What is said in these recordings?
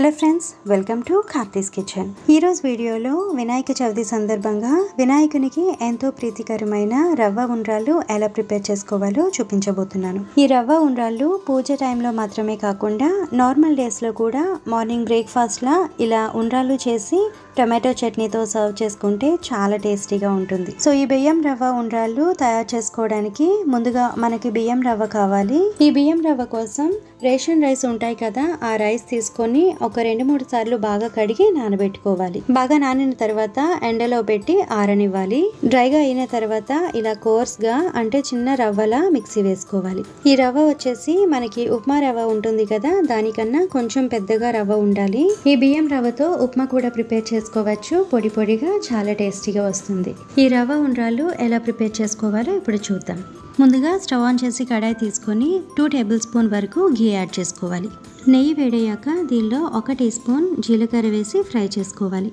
Hello friends welcome to Karthi's kitchen. ఈరోజు వీడియోలో వినాయక చవితి సందర్భంగా వినాయకునికి ఎంతో ప్రీతికరమైన రవ్వ ఉండ్రాళ్ళు ఎలా ప్రిపేర్ చేసుకోవాలో చూపించబోతున్నాను. ఈ రవ్వ ఉండ్రాళ్ళు పూజ టైంలో మాత్రమే కాకుండా నార్మల్ డేస్లో కూడా మార్నింగ్ బ్రేక్ఫాస్ట్లా ఇలా ఉండ్రాళ్ళు చేసి టొమాటో చట్నీతో సర్వ్ చేసుకుంటే చాలా టేస్టీగా ఉంటుంది. సో ఈ బియ్యం రవ్వ ఉండ్రాళ్ళు తయారు చేసుకోవడానికి ముందుగా మనకి బియ్యం రవ్వ కావాలి. ఈ బియ్యం రవ్వ కోసం రేషన్ రైస్ ఉంటాయి కదా ఆ రైస్ తీసుకొని ఒక రెండు మూడు సార్లు బాగా కడిగి నానబెట్టుకోవాలి. బాగా నానిన తర్వాత ఎండలో పెట్టి ఆరనివ్వాలి. డ్రైగా అయిన తర్వాత ఇలా కోర్స్గా అంటే చిన్న రవ్వలా మిక్సీ వేసుకోవాలి. ఈ రవ్వ వచ్చేసి మనకి ఉప్మా రవ్వ ఉంటుంది కదా దానికన్నా కొంచెం పెద్దగా రవ్వ ఉండాలి. ఈ బియ్యం రవ్వతో ఉప్మా కూడా ప్రిపేర్ చేసుకోవచ్చు. పొడి పొడిగా చాలా టేస్టీగా వస్తుంది. ఈ రవ్వ ఉండ్రాలు ఎలా ప్రిపేర్ చేసుకోవాలో ఇప్పుడు చూద్దాం. ముందుగా స్టవ్ ఆన్ చేసి కడాయి తీసుకొని టూ టేబుల్ స్పూన్ వరకు ఘీ యాడ్ చేసుకోవాలి. నెయ్యి వేడయ్యాక దీనిలో ఒక టీ స్పూన్ జీలకర్ర వేసి ఫ్రై చేసుకోవాలి.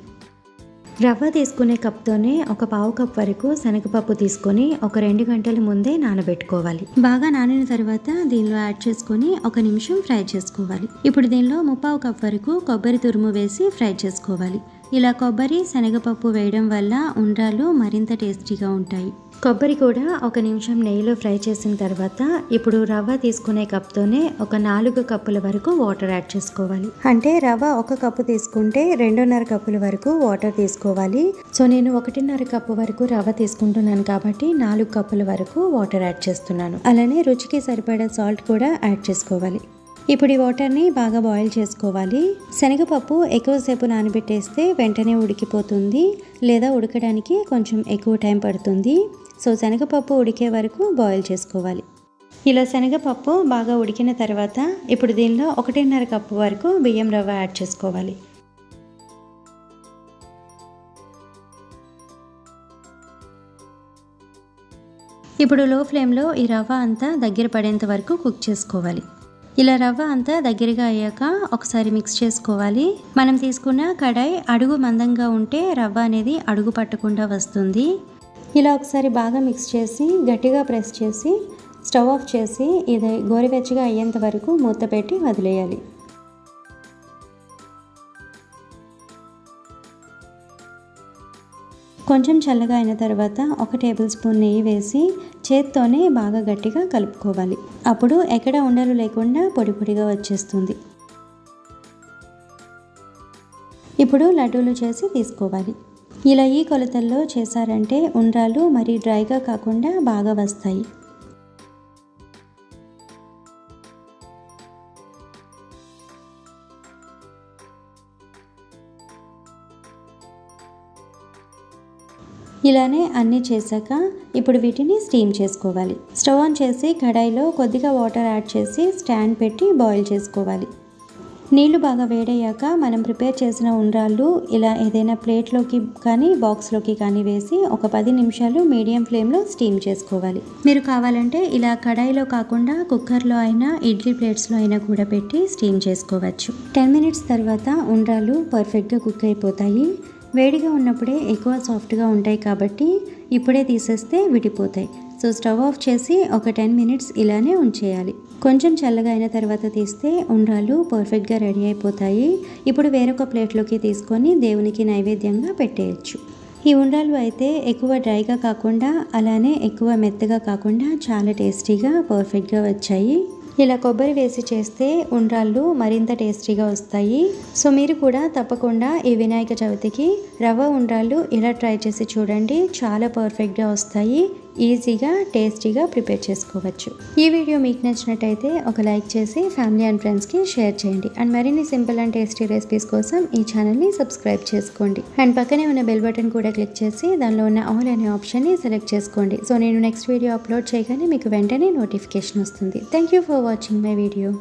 రవ్వ తీసుకునే కప్తోనే ఒక పావు కప్ వరకు శనగపప్పు తీసుకొని ఒక రెండు గంటల ముందే నానబెట్టుకోవాలి. బాగా నానిన తర్వాత దీనిలో యాడ్ చేసుకొని ఒక నిమిషం ఫ్రై చేసుకోవాలి. ఇప్పుడు దీనిలో ముప్పావు కప్ వరకు కొబ్బరి తురుము వేసి ఫ్రై చేసుకోవాలి. ఇలా కొబ్బరి శనగపప్పు వేయడం వల్ల ఉండ్రాలు మరింత టేస్టీగా ఉంటాయి. కొబ్బరి కూడా ఒక నిమిషం నెయ్యిలో ఫ్రై చేసిన తర్వాత ఇప్పుడు రవ్వ తీసుకునే కప్తోనే ఒక నాలుగు కప్పుల వరకు వాటర్ యాడ్ చేసుకోవాలి. అంటే రవ్వ ఒక కప్పు తీసుకుంటే రెండున్నర కప్పుల వరకు వాటర్ తీసుకోవాలి. సో నేను ఒకటిన్నర కప్పు వరకు రవ్వ తీసుకుంటున్నాను కాబట్టి నాలుగు కప్పుల వరకు వాటర్ యాడ్ చేస్తున్నాను. అలానే రుచికి సరిపడా సాల్ట్ కూడా యాడ్ చేసుకోవాలి. ఇప్పుడు ఈ వాటర్ని బాగా బాయిల్ చేసుకోవాలి. శనగపప్పు ఎక్కువసేపు నానబెట్టేస్తే వెంటనే ఉడికిపోతుంది లేదా ఉడకడానికి కొంచెం ఎక్కువ టైం పడుతుంది. సో శనగపప్పు ఉడికే వరకు బాయిల్ చేసుకోవాలి. ఇలా శనగపప్పు బాగా ఉడికిన తర్వాత ఇప్పుడు దీనిలో ఒకటిన్నర కప్పు వరకు బియ్యం రవ్వ యాడ్ చేసుకోవాలి. ఇప్పుడు లో ఫ్లేమ్లో ఈ రవ్వ అంతా దగ్గర పడేంత వరకు కుక్ చేసుకోవాలి. ఇలా రవ్వ అంతా దగ్గరగా అయ్యాక ఒకసారి మిక్స్ చేసుకోవాలి. మనం తీసుకున్న కడాయి అడుగు మందంగా ఉంటే రవ్వ అనేది అడుగు పట్టకుండా వస్తుంది. ఇలా ఒకసారి బాగా మిక్స్ చేసి గట్టిగా ప్రెస్ చేసి స్టవ్ ఆఫ్ చేసి ఇది గోరువెచ్చగా అయ్యేంత వరకు మూత పెట్టి వదిలేయాలి. కొంచెం చల్లగా అయిన తర్వాత ఒక టేబుల్ స్పూన్ నెయ్యి వేసి చేత్తోనే బాగా గట్టిగా కలుపుకోవాలి. అప్పుడు ఎక్కడ ఉండలు లేకుండా పొడి పొడిగా వచ్చేస్తుంది. ఇప్పుడు లడ్డూలు చేసి తీసుకోవాలి. ఇలా ఈ కొలతల్లో చేశారంటే ఉండ్రాలు మరీ డ్రైగా కాకుండా బాగా వస్తాయి. ఇలానే అన్నీ చేశాక ఇప్పుడు వీటిని స్టీమ్ చేసుకోవాలి. స్టవ్ ఆన్ చేసి కడాయిలో కొద్దిగా వాటర్ యాడ్ చేసి స్టాండ్ పెట్టి బాయిల్ చేసుకోవాలి. నీళ్ళు బాగా వేడయ్యాక మనం ప్రిపేర్ చేసిన ఉండ్రాళ్ళు ఇలా ఏదైనా ప్లేట్లోకి కానీ బాక్స్లోకి కానీ వేసి ఒక పది నిమిషాలు మీడియం ఫ్లేమ్లో స్టీమ్ చేసుకోవాలి. మీరు కావాలంటే ఇలా కడాయిలో కాకుండా కుక్కర్లో అయినా ఇడ్లీ ప్లేట్స్లో అయినా కూడా పెట్టి స్టీమ్ చేసుకోవచ్చు. టెన్ మినిట్స్ తర్వాత ఉండ్రాళ్ళు పర్ఫెక్ట్గా కుక్ అయిపోతాయి. వేడిగా ఉన్నప్పుడే ఎక్కువ సాఫ్ట్గా ఉంటాయి కాబట్టి ఇప్పుడే తీసేస్తే విడిపోతాయి. సో స్టవ్ ఆఫ్ చేసి ఒక టెన్ మినిట్స్ ఇలానే ఉంచేయాలి. కొంచెం చల్లగా అయిన తర్వాత తీస్తే ఉండ్రాలు పర్ఫెక్ట్గా రెడీ అయిపోతాయి. ఇప్పుడు వేరొక ప్లేట్లోకి తీసుకొని దేవునికి నైవేద్యంగా పెట్టేయచ్చు. ఈ ఉండ్రాలు అయితే ఎక్కువ డ్రైగా కాకుండా అలానే ఎక్కువ మెత్తగా కాకుండా చాలా టేస్టీగా పర్ఫెక్ట్గా వచ్చాయి. ఇలా కొబ్బరి వేసి చేస్తే ఉండ్రాళ్ళు మరింత టేస్టీగా వస్తాయి. సో మీరు కూడా తప్పకుండా ఈ వినాయక చవితికి రవ్వ ఉండ్రాళ్ళు ఇలా ట్రై చేసి చూడండి. చాలా పర్ఫెక్ట్గా వస్తాయి. ఈజీగా టేస్టీగా ప్రిపేర్ చేసుకోవచ్చు. ఈ వీడియో మీకు నచ్చినట్టయితే ఒక లైక్ చేసి ఫ్యామిలీ అండ్ ఫ్రెండ్స్కి షేర్ చేయండి. అండ్ మరిన్ని సింపుల్ అండ్ టేస్టీ రెసిపీస్ కోసం ఈ ఛానల్ని సబ్స్క్రైబ్ చేసుకోండి. అండ్ పక్కనే ఉన్న బెల్ బటన్ కూడా క్లిక్ చేసి దానిలో ఉన్న ఆల్ అనే ఆప్షన్ని సెలెక్ట్ చేసుకోండి. సో నేను నెక్స్ట్ వీడియో అప్లోడ్ చేయగానే మీకు వెంటనే నోటిఫికేషన్ వస్తుంది. Thank you for watching my video.